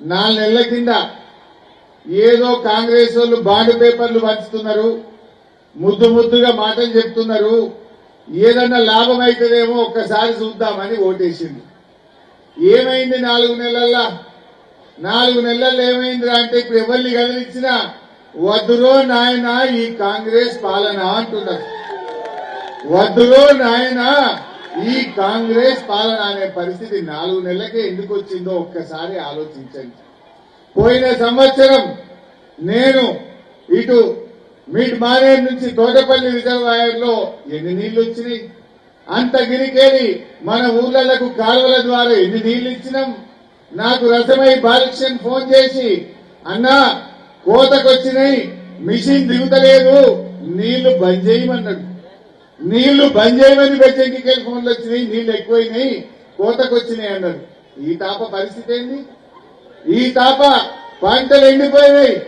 నాలుగు నెలల కింద ఏదో కాంగ్రెస్ వాళ్ళు బాండ్ పేపర్లు పంచుతున్నారు. ముద్దు ముద్దుగా మాటలు చెప్తున్నారు. ఏదన్నా లాభం అవుతుందేమో ఒక్కసారి చూద్దామని ఓటేసింది. ఏమైంది నాలుగు నెలల్లో? నాలుగు నెలల్లో ఏమైందిరా అంటే ఇప్పుడు ఎవరిని కదిలించినా వద్దురో నాయన ఈ కాంగ్రెస్ పాలన అంటున్నారు. వద్దురో నాయనా ఈ కాంగ్రెస్ పాలన అనే పరిస్థితి నాలుగు నెలలకే ఎందుకు వచ్చిందో ఒక్కసారి ఆలోచించండి. పోయిన సంవత్సరం నేను ఇటు మీట్ మానేరు నుంచి తోటపల్లి రిజర్వాయర్లో ఎన్ని నీళ్ళు వచ్చినాయి? అంత గిరికేలి మన ఊర్లకు కాలువల ద్వారా ఎన్ని నీళ్ళు ఇచ్చినాం? నాకు రసమై బాలకృష్ణ ఫోన్ చేసి అన్నా కోతకొచ్చినాయి మిషన్ దిగుతలేదు నీళ్ళు బంద్ చేయమన్నాడు. నీళ్ళు బంద్ చేయమని బెచ్చంకి ఫోన్లు వచ్చినాయి నీళ్ళు ఎక్కువైనాయి కోతకొచ్చినాయి అన్నారు. ఈ తాప పరిస్థితి ఏంది? ఈ తాప పంటలు ఎండిపోయినాయి.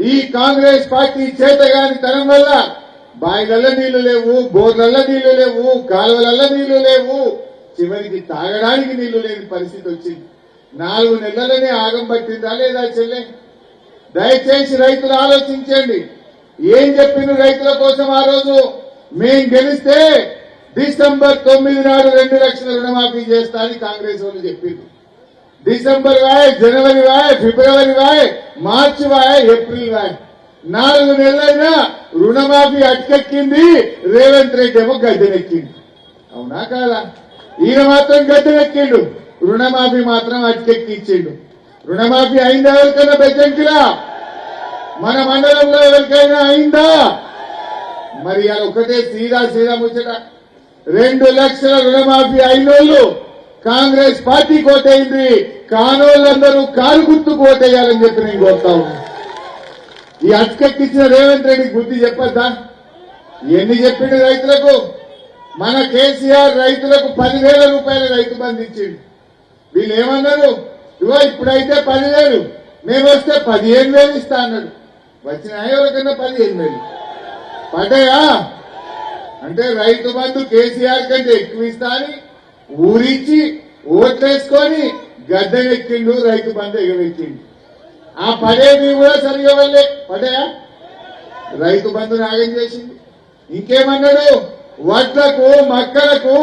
ఈ కాంగ్రెస్ పార్టీ చేతగాని తరం వల్ల బాయిలల్ల నీళ్ళు లేవు బోర్లల్ల నీళ్ళు లేవు కాలువలల్ల నీళ్ళు లేవు. చివరికి తాగడానికి నీళ్ళు లేని పరిస్థితి వచ్చింది. నాలుగు నెలలనే ఆగం పట్టిందా లేదా చెల్లె? దయచేసి రైతులు ఆలోచించండి. ఏం చెప్పిన రైతుల కోసం ఆ రోజు? మేం గెలిస్తే డిసెంబర్ తొమ్మిది నాడు రెండు లక్షల రుణమాఫీ చేస్తా అని కాంగ్రెస్ వాళ్ళు చెప్పింది డిసెంబర్ వాయ్ జనవరి వాయ్ ఫిబ్రవరి వాయ్ మార్చి వాయ్ ఏప్రిల్ వాయ్ నాలుగు నెలలైనా రుణమాఫీ అటకెక్కింది రేవంత్ రెడ్డి ఏమో గద్దెనెక్కింది అవునా కాదా? ఈయన మాత్రం గద్దెనెక్కిండు రుణమాఫీ మాత్రం అటకెక్కి ఇచ్చిండు రుణమాఫీ అయిందా ఎవరికైనా బెజ్జంకిలా మన మండలంలో ఎవరికైనా అయిందా? మరి అది ఒకటే సీదా సీదా ముచ్చట. రెండు లక్షల రుణమాఫీ అయినోళ్ళు కాంగ్రెస్ పార్టీ కోటైంది కానోళ్ళందరూ కారు గుర్తు కోటేయాలని చెప్పి నేను కోరుతా ఈ అటకెక్కిచ్చిన రేవంత్ రెడ్డి బుద్ధి చెప్పద్దా? ఎన్ని చెప్పిండు రైతులకు? మన కేసీఆర్ రైతులకు పదివేల రూపాయల రైతు బంధు ఇచ్చిండు. వీళ్ళు ఏమన్నారు? ఇవో ఇప్పుడైతే పదివేలు. మేము వస్తే పదిహేను వేలు ఇస్తా అన్నాడు. వచ్చిన ఎవరికన్నా పదిహేను వేలు. పడ్డాయా? అంటే రైతు బంధు కేసీఆర్ కంటే ఎక్కువ ఇస్తా అని ఊరించి ఓట్లేసుకొని గద్దెనెక్కిండు రైతు బంధు ఎగవెక్కిండు ఆ పడేది కూడా సరిగా వల్లే పడ్డాయా? రైతు బంధు నాగం చేసింది. ఇంకేమన్నాడు? వడ్లకు మక్కలకు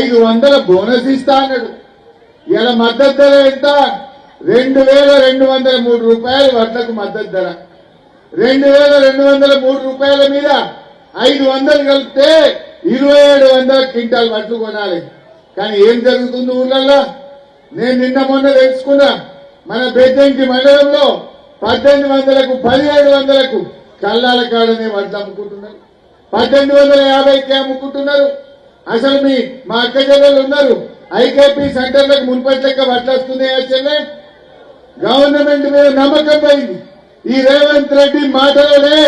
ఐదు వందల బోనస్ ఇస్తా అన్నాడు. ఇలా మద్దతు ధర ఎంత? రెండు వేల రెండు వందల మూడు రూపాయలు వడ్లకు మద్దతు ధర. రెండు వేల రెండు వందల మూడు రూపాయల మీద ఐదు వందలు కలిపితే ఇరవై ఏడు వందల క్వింటాల్ వడ్లు కొనాలి. కానీ ఏం జరుగుతుంది ఊర్లల్లో? నేను నిన్న మొన్న తెలుసుకున్నా మన బెద్దంకి మండలంలో పద్దెనిమిది వందలకు పదిహేడు వందలకు కల్లాల కాడనే వడ్లు అమ్ముకుంటున్నారు. పద్దెనిమిది వందల యాభైకి అమ్ముకుంటున్నారు. అసలు మీ మా అక్క జిల్లాలు ఉన్నారు. ఐకేపీ సెంటర్లకు మున్పటి లెక్క వడ్లు వస్తున్నాయా చెల్లె? గవర్నమెంట్ మీద నమ్మకం పోయింది. ఈ రేవంత్ రెడ్డి మాటలోనే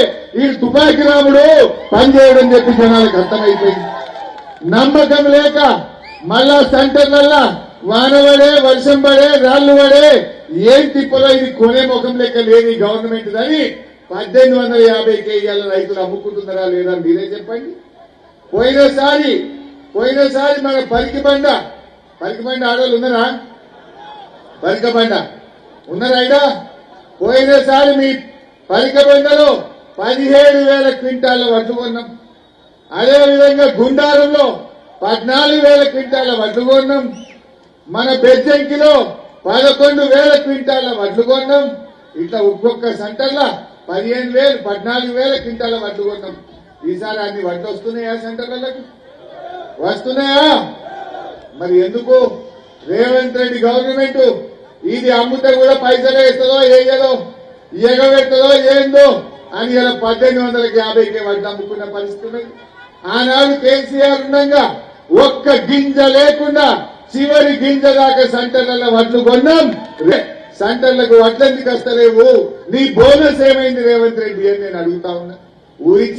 ఈ తుపాకి రాముడు పనిచేయడం చెప్పి జనాలకు అర్థమైపోయింది. నమ్మకం లేక మళ్ళా సెంటర్లల్లా వాన పడే వర్షం పడే రాళ్ళు పడే ఏం తిప్పలో ఇది కొనే ముఖం లెక్క లేని గవర్నమెంట్ అని పద్దెనిమిది వందల యాభై కేజీల రైతులు అమ్ముకుంటున్నారా లేదా మీరే చెప్పండి. పోయినసారి పోయినసారి మన పరికి బండ పరికి బండ ఆడవాళ్ళు ఉన్నారా? పలిక బండ. ఉన్నారైనా పోయినసారి మీ పలిక బండలో పదిహేడు వేల క్వింటాల వడ్లు కొన్నాం. అదేవిధంగా గుండారంలో పద్నాలుగు వేల క్వింటాల వడ్లు కొన్నాం. మన బెజ్జంకిలో పదకొండు వేల క్వింటాల వడ్లు కొన్నాం. ఇట్లా ఒక్కొక్క సెంటర్లో పదిహేను వేలు పద్నాలుగు వేల క్వింటాల వడ్లు కొన్నాం. ఈసారి అన్ని వడ్లు వస్తున్నాయా సెంటర్లకు వస్తున్నాయా? మరి ఎందుకు? రేవంత్ రెడ్డి గవర్నమెంట్ ఇది అమ్ముతే కూడా పైసలు వేస్తుందో ఏదో ఎగబెట్టదో ఏందో అని ఇలా పద్దెనిమిది వందల యాభైకి వడ్లు అమ్ముకున్న పరిస్థితి ఉన్నది. ఆనాడు కేసీఆర్ ఉండగా ఒక్క గింజ లేకుండా చివరి గింజ దాకా సెంటర్లలో వడ్లు కొన్నాం. సెంటర్లకు వడ్లు ఎందుకు వస్తలేవు? నీ బోనస్ ఏమైంది రేవంత్ రెడ్డి అని నేను అడుగుతా ఉన్నా. ఊరించి